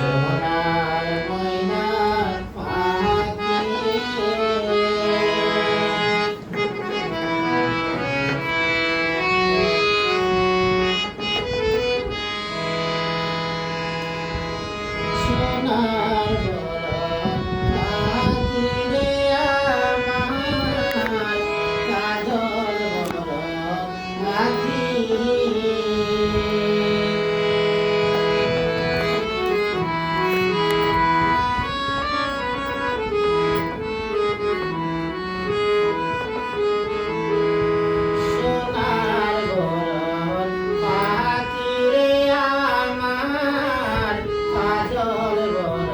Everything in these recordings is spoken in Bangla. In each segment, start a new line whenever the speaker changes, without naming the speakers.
Sir, રે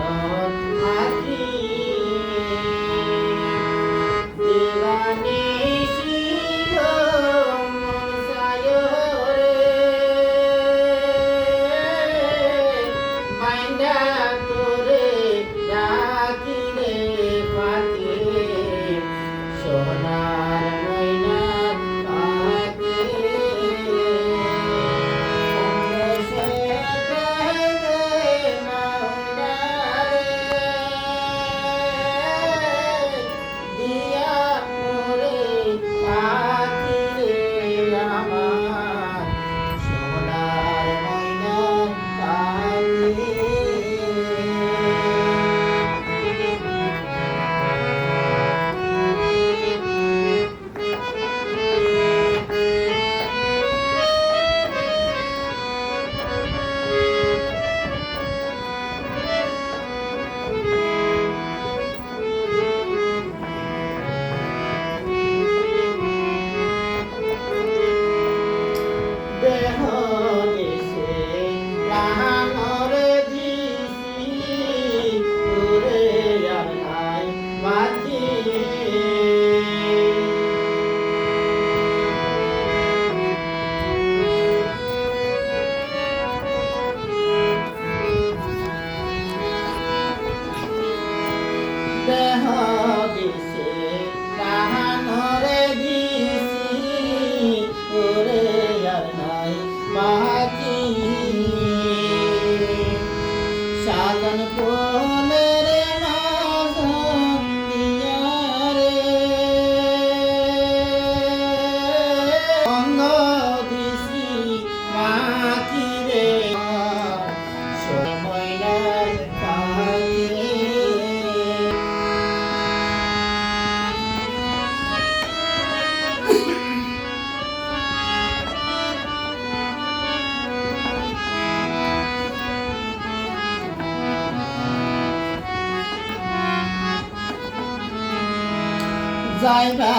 যাইবা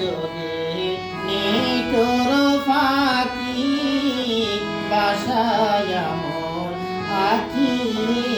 যদি নেটোর ফাঁকি বাসায় আমন আঁকি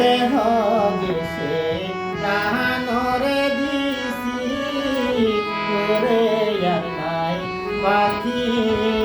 দেহ দিছে নাহানরে দিছি তোরে আর নাই বাকি